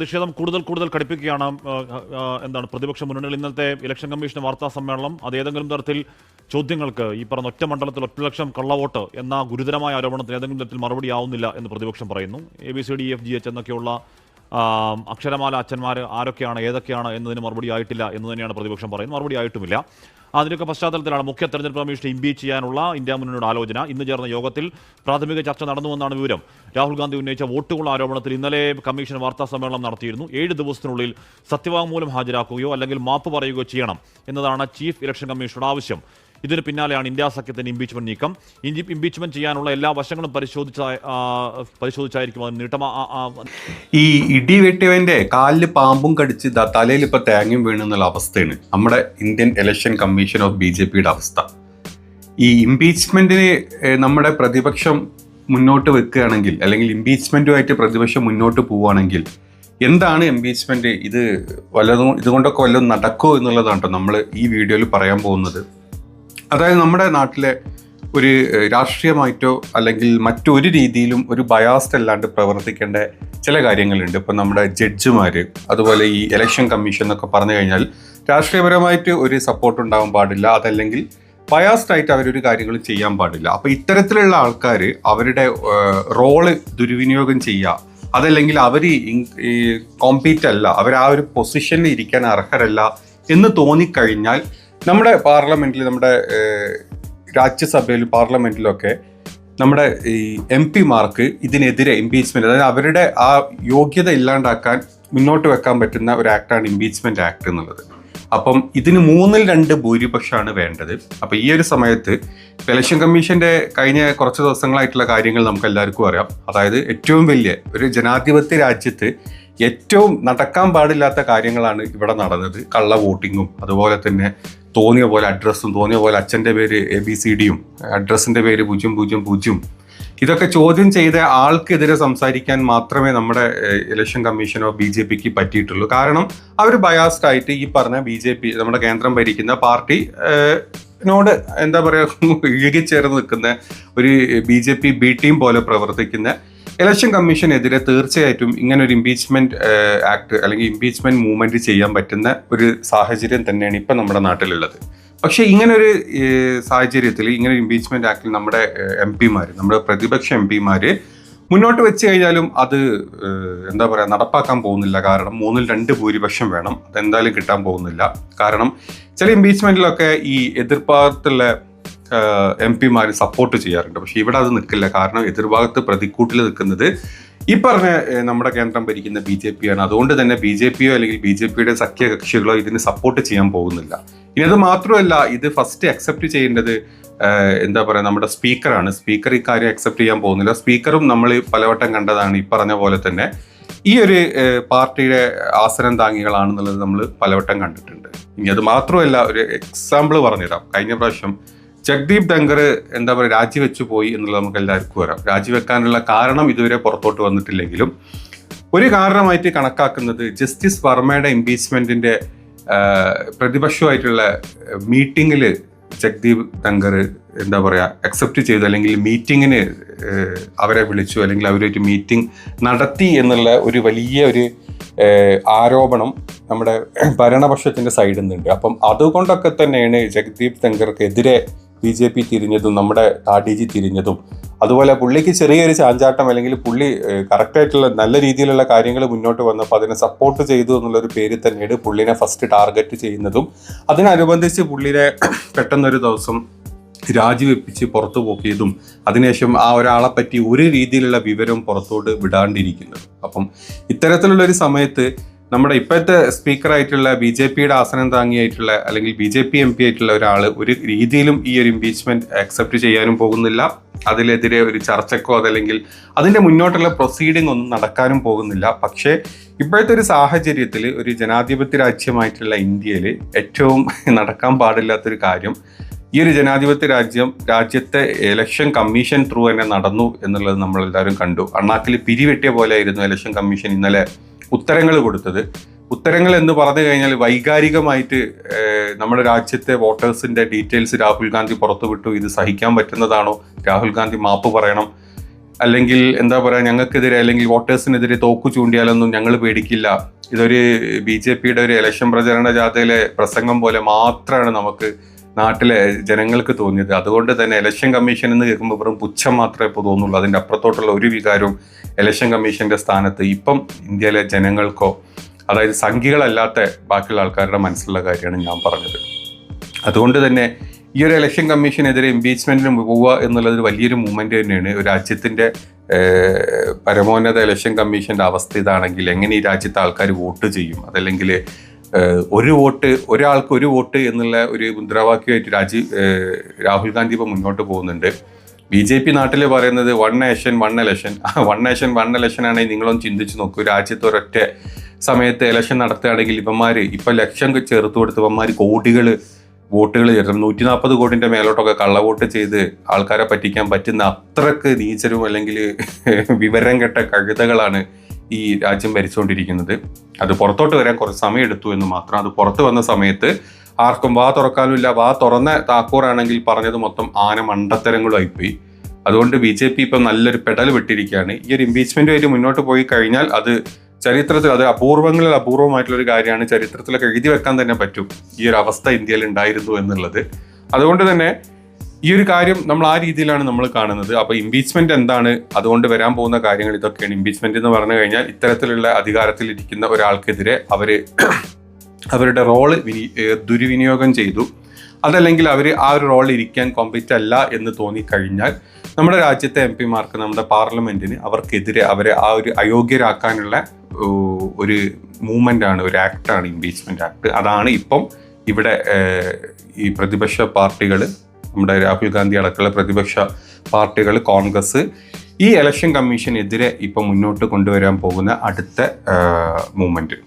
പ്രതിഷേധം കൂടുതൽ കൂടുതൽ കടുപ്പിക്കുകയാണ് എന്താണ് പ്രതിപക്ഷ മുന്നണികൾ. ഇന്നത്തെ ഇലക്ഷൻ കമ്മീഷൻ വാർത്താ സമ്മേളനം അത് ഏതെങ്കിലും തരത്തിൽ ചോദ്യങ്ങൾക്ക് ഈ പറഞ്ഞ ഒറ്റ മണ്ഡലത്തിൽ ഒറ്റ ലക്ഷം കള്ളവോട്ട് എന്ന ഗുരുതരമായ ആരോപണത്തിന് ഏതെങ്കിലും തരത്തിൽ മറുപടി ആവുന്നില്ല എന്ന് പ്രതിപക്ഷം പറയുന്നു. A B C D F G H എന്നൊക്കെയുള്ള അക്ഷരമാല അച്ഛന്മാർ ആരൊക്കെയാണ് ഏതൊക്കെയാണ് എന്നതിന് മറുപടി ആയിട്ടില്ല എന്ന് തന്നെയാണ് പ്രതിപക്ഷം പറയുന്നത്. മറുപടി ആയിട്ടുമില്ല. അതിനൊക്കെ പശ്ചാത്തലത്തിലാണ് മുഖ്യ തെരഞ്ഞെടുപ്പ് കമ്മീഷനെ ഇംപീച്ച് ചെയ്യാനുള്ള ഇന്ത്യ മുന്നണിയുടെ ആലോചന. ഇന്ന് ചേർന്ന യോഗത്തിൽ പ്രാഥമിക ചർച്ച നടന്നുവെന്നാണ് വിവരം. രാഹുൽ ഗാന്ധി ഉന്നയിച്ച വോട്ടുകളുടെ ആരോപണത്തിൽ ഇന്നലെ കമ്മീഷൻ വാർത്താ സമ്മേളനം നടത്തിയിരുന്നു. ഏഴ് ദിവസത്തിനുള്ളിൽ സത്യവാങ്മൂലം ഹാജരാക്കുകയോ അല്ലെങ്കിൽ മാപ്പ് പറയുകയോ ചെയ്യണം എന്നതാണ് ചീഫ് ഇലക്ഷൻ കമ്മീഷണറുടെ ആവശ്യം. ഇതിന് പിന്നാലെയാണ് ഇന്ത്യ സഖ്യത്തിന്റെ ഇംപീച്ച്മെന്റ് നീക്കം. ഇംപീച്ച്മെന്റ് ചെയ്യാനുള്ള എല്ലാ വശങ്ങളും പരിശോധിച്ച പരിശോധിച്ചായിരിക്കും നീട്ടം. ഈ ഇടി വെട്ടിയവന്റെ കാലിൽ പാമ്പും കടിച്ച് തലയിൽ ഇപ്പൊ തേങ്ങയും വീണെന്നുള്ള അവസ്ഥയാണ് നമ്മുടെ Indian election commission of B J പിയുടെ അവസ്ഥ. ഈ ഇംപീച്ച്മെന്റിന് നമ്മുടെ പ്രതിപക്ഷം മുന്നോട്ട് വെക്കുകയാണെങ്കിൽ അല്ലെങ്കിൽ ഇംപീച്ച്മെന്റുമായിട്ട് പ്രതിപക്ഷം മുന്നോട്ട് പോവുകയാണെങ്കിൽ എന്താണ് എംപീച്ച്മെന്റ് ഇത് വല്ലതും ഇതുകൊണ്ടൊക്കെ വല്ലതും നടക്കുമോ എന്നുള്ളതാണ് കേട്ടോ നമ്മൾ ഈ വീഡിയോയിൽ പറയാൻ പോകുന്നത്. അതായത് നമ്മുടെ നാട്ടിലെ ഒരു രാഷ്ട്രീയമായിട്ടോ അല്ലെങ്കിൽ മറ്റൊരു രീതിയിലും ഒരു ബയാസ്ഡ് അല്ലാണ്ട് പ്രവർത്തിക്കേണ്ട ചില കാര്യങ്ങളുണ്ട്. ഇപ്പം നമ്മുടെ ജഡ്ജിമാർ അതുപോലെ ഈ ഇലക്ഷൻ കമ്മീഷൻ എന്നൊക്കെ പറഞ്ഞു കഴിഞ്ഞാൽ രാഷ്ട്രീയപരമായിട്ട് ഒരു സപ്പോർട്ട് ഉണ്ടാവാൻ പാടില്ല. അതല്ലെങ്കിൽ ബയാസ്ഡ് ആയിട്ട് അവരൊരു കാര്യങ്ങളും ചെയ്യാൻ പാടില്ല. അപ്പോൾ ഇത്തരത്തിലുള്ള ആൾക്കാർ അവരുടെ റോൾ ദുർവിനിയോഗം ചെയ്യുക അതല്ലെങ്കിൽ അവർ കോമ്പീറ്റ് അല്ല അവർ ആ ഒരു പൊസിഷനിൽ ഇരിക്കാൻ അർഹരല്ല എന്ന് തോന്നിക്കഴിഞ്ഞാൽ നമ്മുടെ പാർലമെന്റിൽ നമ്മുടെ രാജ്യസഭയിൽ പാർലമെന്റിലൊക്കെ നമ്മുടെ ഈ എം പിമാർക്ക് ഇതിനെതിരെ ഇംപീച്ച്മെന്റ് അതായത് അവരുടെ ആ യോഗ്യത ഇല്ലാണ്ടാക്കാൻ മുന്നോട്ട് വെക്കാൻ പറ്റുന്ന ഒരു ആക്ടാണ് ഇംപീച്ച്മെന്റ് ആക്ട് എന്നുള്ളത്. അപ്പം ഇതിന് മൂന്നിൽ രണ്ട് ഭൂരിപക്ഷമാണ് വേണ്ടത്. അപ്പൊ ഈ ഒരു സമയത്ത് ഇലക്ഷൻ കമ്മീഷന്റെ കഴിഞ്ഞ കുറച്ച് ദിവസങ്ങളായിട്ടുള്ള കാര്യങ്ങൾ നമുക്ക് എല്ലാവർക്കും അറിയാം. അതായത് ഏറ്റവും വലിയ ഒരു ജനാധിപത്യ രാജ്യത്ത് ഏറ്റവും നടക്കാൻ പാടില്ലാത്ത കാര്യങ്ങളാണ് ഇവിടെ നടന്നത്. കള്ള വോട്ടിങ്ങും അതുപോലെ തന്നെ തോന്നിയ പോലെ അഡ്രസ്സും തോന്നിയ പോലെ അച്ഛന്റെ പേര് എ ബി സി ഡിയും അഡ്രസ്സിന്റെ പേര് പൂജ്യം പൂജ്യം പൂജ്യം. ഇതൊക്കെ ചോദ്യം ചെയ്ത ആൾക്കെതിരെ സംസാരിക്കാൻ മാത്രമേ നമ്മുടെ ഇലക്ഷൻ കമ്മീഷനോ ബി ജെ പിക്ക് പറ്റിയിട്ടുള്ളൂ. കാരണം അവർ ബയാസ്ഡ് ആയിട്ട് ഈ പറഞ്ഞ ബി ജെ പി നമ്മുടെ കേന്ദ്രം ഭരിക്കുന്ന പാർട്ടി നോട് എന്താ പറയുക ഇഴുകിച്ചേർന്ന് നിൽക്കുന്ന ഒരു B J P B team പോലെ പ്രവർത്തിക്കുന്ന ഇലക്ഷൻ കമ്മീഷനെതിരെ തീർച്ചയായിട്ടും ഇങ്ങനെ ഒരു ഇംപീച്ച്മെന്റ് ആക്ട് അല്ലെങ്കിൽ ഇംപീച്ച്മെന്റ് മൂവ്മെന്റ് ചെയ്യാൻ പറ്റുന്ന ഒരു സാഹചര്യം തന്നെയാണ് ഇപ്പം നമ്മുടെ നാട്ടിലുള്ളത്. പക്ഷെ ഇങ്ങനെ ഒരു സാഹചര്യത്തിൽ ഇങ്ങനെ ഒരു ഇംപീച്ച്മെന്റ് ആക്ടിൽ നമ്മുടെ എം പിമാർ നമ്മുടെ പ്രതിപക്ഷ എം പിമാർ മുന്നോട്ട് വെച്ച് കഴിഞ്ഞാലും അത് എന്താ പറയുക നടപ്പാക്കാൻ പോകുന്നില്ല. കാരണം മൂന്നിൽ രണ്ട് ഭൂരിപക്ഷം വേണം. അതെന്തായാലും കിട്ടാൻ പോകുന്നില്ല. കാരണം ചില ഇംപീച്ച്മെന്റിലൊക്കെ ഈ എതിർഭാഗത്തുള്ള എം പിമാർ സപ്പോർട്ട് ചെയ്യാറുണ്ട്. പക്ഷേ ഇവിടെ അത് നിൽക്കില്ല. കാരണം എതിർഭാഗത്ത് പ്രതിക്കൂട്ടിൽ നിൽക്കുന്നത് ഈ പറഞ്ഞ നമ്മുടെ കേന്ദ്രം ഭരിക്കുന്ന ബി ജെ പി ആണ് അതുകൊണ്ട് തന്നെ ബി ജെ പിയോ അല്ലെങ്കിൽ ബി ജെ പിയുടെ സഖ്യകക്ഷികളോ ഇതിന് സപ്പോർട്ട് ചെയ്യാൻ പോകുന്നില്ല. ഇനി അത് മാത്രമല്ല ഇത് ഫസ്റ്റ് അക്സെപ്റ്റ് ചെയ്യേണ്ടത് എന്താ പറയുക നമ്മുടെ സ്പീക്കറാണ് സ്പീക്കർ ഈ കാര്യം അക്സെപ്റ്റ് ചെയ്യാൻ പോകുന്നില്ല. സ്പീക്കറും നമ്മൾ പലവട്ടം കണ്ടതാണ് ഈ പറഞ്ഞ പോലെ തന്നെ. ഈ ഒരു പാർട്ടിയുടെ ആസനം താങ്ങികളാണെന്നുള്ളത് നമ്മൾ പലവട്ടം കണ്ടിട്ടുണ്ട്. ഇനി അത് മാത്രമല്ല ഒരു എക്സാമ്പിൾ പറഞ്ഞുതരാം. കഴിഞ്ഞ പ്രാവശ്യം ജഗ്ദീപ് ധങ്കർ എന്താ പറയുക രാജിവെച്ചു പോയി എന്നുള്ളത് നമുക്ക് എല്ലാവർക്കും വരാം രാജിവെക്കാനുള്ള കാരണം ഇതുവരെ പുറത്തോട്ട് വന്നിട്ടില്ലെങ്കിലും ഒരു കാരണമായിട്ട് കണക്കാക്കുന്നത് ജസ്റ്റിസ് വർമ്മയുടെ ഇംപീച്ച്മെന്റിന്റെ പ്രതിപക്ഷമായിട്ടുള്ള മീറ്റിങ്ങിൽ ജഗ്ദീപ് ധങ്കർ എന്താ പറയുക അക്സെപ്റ്റ് ചെയ്തു അല്ലെങ്കിൽ മീറ്റിങ്ങിന് അവരെ വിളിച്ചു അല്ലെങ്കിൽ അവരൊരു മീറ്റിംഗ് നടത്തി എന്നുള്ള ഒരു വലിയ ഒരു ആരോപണം നമ്മുടെ ഭരണപക്ഷത്തിന്റെ സൈഡിൽ നിന്നുണ്ട്. അപ്പം അതുകൊണ്ടൊക്കെ തന്നെയാണ് ജഗ്ദീപ് ധങ്കർക്കെതിരെ ബി ജെ പി തിരിഞ്ഞതും നമ്മുടെ താഡിജി തിരിഞ്ഞതും. അതുപോലെ പുള്ളിക്ക് ചെറിയൊരു ചാഞ്ചാട്ടം അല്ലെങ്കിൽ പുള്ളി കറക്റ്റായിട്ടുള്ള നല്ല രീതിയിലുള്ള കാര്യങ്ങൾ മുന്നോട്ട് വന്നപ്പോൾ അതിനെ സപ്പോർട്ട് ചെയ്തു എന്നുള്ളൊരു പേര് തന്നെയാണ് പുള്ളിനെ ഫസ്റ്റ് ടാർഗറ്റ് ചെയ്യുന്നതും. അതിനനുബന്ധിച്ച് പുള്ളിനെ പെട്ടെന്നൊരു ദിവസം രാജിവെപ്പിച്ച് പുറത്തു പോക്കിയതും അതിനുശേഷം ആ ഒരാളെ പറ്റി ഒരു രീതിയിലുള്ള വിവരം പുറത്തോട്ട് വിടാണ്ടിരിക്കുന്നത്. അപ്പം ഇത്തരത്തിലുള്ള ഒരു സമയത്ത് നമ്മുടെ ഇപ്പോഴത്തെ സ്പീക്കറായിട്ടുള്ള ബി ജെ പിയുടെ ആസനം താങ്ങിയായിട്ടുള്ള അല്ലെങ്കിൽ B J P M P ആയിട്ടുള്ള ഒരാൾ ഒരു രീതിയിലും ഈ ഒരു ഇംപീച്ച്മെന്റ് അക്സെപ്റ്റ് ചെയ്യാനും പോകുന്നില്ല. അതിലെതിരെ ഒരു ചർച്ചക്കോ അതല്ലെങ്കിൽ അതിന്റെ മുന്നോട്ടുള്ള പ്രൊസീഡിംഗ് ഒന്നും നടക്കാനും പോകുന്നില്ല. പക്ഷേ ഇപ്പോഴത്തെ ഒരു സാഹചര്യത്തിൽ ഒരു ജനാധിപത്യ രാജ്യമായിട്ടുള്ള ഇന്ത്യയിൽ ഏറ്റവും നടക്കാൻ പാടില്ലാത്തൊരു കാര്യം ഈ ഒരു ജനാധിപത്യ രാജ്യം രാജ്യത്തെ ഇലക്ഷൻ കമ്മീഷൻ ത്രൂ തന്നെ നടന്നു എന്നുള്ളത് നമ്മളെല്ലാവരും കണ്ടു. അണ്ണാക്കിൽ പിരിവെട്ടിയ പോലെ ആയിരുന്നു ഇലക്ഷൻ കമ്മീഷൻ ഇന്നലെ ഉത്തരങ്ങൾ കൊടുത്തത്. ഉത്തരങ്ങൾ എന്ന് പറഞ്ഞു കഴിഞ്ഞാൽ വൈകാരികമായിട്ട് നമ്മുടെ രാജ്യത്തെ വോട്ടേഴ്സിന്റെ ഡീറ്റെയിൽസ് രാഹുൽ ഗാന്ധി പുറത്തുവിട്ടു ഇത് സഹിക്കാൻ പറ്റുന്നതാണോ? രാഹുൽ ഗാന്ധി മാപ്പ് പറയണം. അല്ലെങ്കിൽ എന്താ പറയുക ഞങ്ങൾക്കെതിരെ അല്ലെങ്കിൽ വോട്ടേഴ്സിനെതിരെ തോക്കു ചൂണ്ടിയാലൊന്നും ഞങ്ങൾ പേടിക്കില്ല. ഇതൊരു ബി ജെ പിയുടെ ഒരു ഇലക്ഷൻ പ്രചരണ ജാഥയിലെ പ്രസംഗം പോലെ മാത്രമാണ് നമുക്ക് നാട്ടിലെ ജനങ്ങൾക്ക് തോന്നിയത്. അതുകൊണ്ട് തന്നെ ഇലക്ഷൻ കമ്മീഷൻ എന്ന് കേൾക്കുമ്പോൾ വെറും പുച്ഛം മാത്രമേ ഇപ്പോൾ തോന്നുള്ളൂ. അതിന്റെ അപ്പുറത്തോട്ടുള്ള ഒരു വികാരവും ഇലക്ഷൻ കമ്മീഷന്റെ സ്ഥാനത്ത് ഇപ്പം ഇന്ത്യയിലെ ജനങ്ങൾക്കോ അതായത് സംഖ്യകളല്ലാത്ത ബാക്കിയുള്ള ആൾക്കാരുടെ മനസ്സിലുള്ള കാര്യമാണ് ഞാൻ പറഞ്ഞത്. അതുകൊണ്ട് തന്നെ ഈ ഒരു ഇലക്ഷൻ കമ്മീഷനെതിരെ ഇംപീച്ച്മെന്റിന് പോവുക എന്നുള്ളത് വലിയൊരു മൂവ്മെന്റ് തന്നെയാണ്. ഒരു രാജ്യത്തിന്റെ പരമോന്നത ഇലക്ഷൻ കമ്മീഷന്റെ അവസ്ഥ ഇതാണെങ്കിൽ എങ്ങനെ ഈ രാജ്യത്തെ ആൾക്കാർ വോട്ട് ചെയ്യും? അതല്ലെങ്കിൽ ഒരു വോട്ട് ഒരാൾക്ക് ഒരു വോട്ട് എന്നുള്ള ഒരു മുദ്രാവാക്യമായിട്ട് രാജീവ് രാഹുൽ ഗാന്ധി ഇപ്പോൾ മുന്നോട്ട് പോകുന്നുണ്ട്. ബി ജെ പി നാട്ടിൽ പറയുന്നത് one nation one election one nation one election ആണെങ്കിൽ നിങ്ങളൊന്ന് ചിന്തിച്ച് നോക്കൂ. രാജ്യത്ത് ഒരൊറ്റ സമയത്ത് ഇലക്ഷൻ നടത്തുകയാണെങ്കിൽ ഇവന്മാർ ഇപ്പം ലക്ഷം ചേർത്ത് കൊടുത്ത് ഇവന്മാർ കോടികൾ വോട്ടുകൾ ചേർത്തും. നൂറ്റി നാൽപ്പത് കോടിന്റെ മേലോട്ടൊക്കെ കള്ളവോട്ട് ചെയ്ത് ആൾക്കാരെ പറ്റിക്കാൻ പറ്റുന്ന അത്രയ്ക്ക് നീചരും അല്ലെങ്കിൽ വിവരം കെട്ട കഴുതകളാണ് ഈ രാജ്യം ഭരിച്ചുകൊണ്ടിരിക്കുന്നത്. അത് പുറത്തോട്ട് വരാൻ കുറച്ച് സമയം എടുത്തു എന്ന് മാത്രം. അത് പുറത്ത് വന്ന സമയത്ത് ആർക്കും വാ തുറക്കാനുമില്ല വാ തുറന്ന താക്കൂറാണെങ്കിൽ പറഞ്ഞത് മൊത്തം ആന മണ്ടത്തരങ്ങളുമായിപ്പോയി അതുകൊണ്ട് ബി ജെ പി ഇപ്പം നല്ലൊരു പെടൽ വിട്ടിരിക്കുകയാണ് ഈ ഒരു ഇംപീച്ച്മെന്റുമായിട്ട് മുന്നോട്ട് പോയി കഴിഞ്ഞാൽ അത് ചരിത്രത്തിൽ അത് അപൂർവങ്ങളിൽ അപൂർവമായിട്ടുള്ള ഒരു കാര്യമാണ്. ചരിത്രത്തിലൊക്കെ എഴുതി വെക്കാൻ തന്നെ പറ്റും ഈ ഒരു അവസ്ഥ ഇന്ത്യയിൽ ഉണ്ടായിരുന്നു എന്നുള്ളത്. അതുകൊണ്ട് തന്നെ ഈ ഒരു കാര്യം നമ്മൾ ആ രീതിയിലാണ് നമ്മൾ കാണുന്നത്. അപ്പൊ ഇംപീച്ച്മെന്റ് എന്താണ്? അതുകൊണ്ട് വരാൻ പോകുന്ന കാര്യങ്ങൾ ഇതൊക്കെയാണ്. ഇംപീച്ച്മെന്റ് എന്ന് പറഞ്ഞു കഴിഞ്ഞാൽ ഇത്തരത്തിലുള്ള അധികാരത്തിലിരിക്കുന്ന ഒരാൾക്കെതിരെ അവർ അവരുടെ റോൾ ദുർവിനിയോഗം ചെയ്തു. അതല്ലെങ്കിൽ അവർ ആ ഒരു റോളിൽ ഇരിക്കാൻ കോമ്പറ്റ് അല്ല എന്ന് തോന്നിക്കഴിഞ്ഞാൽ നമ്മുടെ രാജ്യത്തെ എം പിമാർക്ക് നമ്മുടെ പാർലമെന്റിന് അവർക്കെതിരെ അവരെ ആ ഒരു അയോഗ്യരാക്കാനുള്ള ഒരു മൂവ്മെന്റ് ആണ് ഒരു ആക്ടാണ് ഇംപീച്ച്മെന്റ് ആക്ട് അതാണ് ഇപ്പം ഇവിടെ ഈ പ്രതിപക്ഷ പാർട്ടികൾ നമ്മുടെ രാഹുൽ ഗാന്ധി അടക്കമുള്ള പ്രതിപക്ഷ പാർട്ടികൾ കോൺഗ്രസ് ഈ ഇലക്ഷൻ കമ്മീഷനെതിരെ ഇപ്പം മുന്നോട്ട് കൊണ്ടുവരാൻ പോകുന്ന അടുത്ത മൂവ്മെന്റ്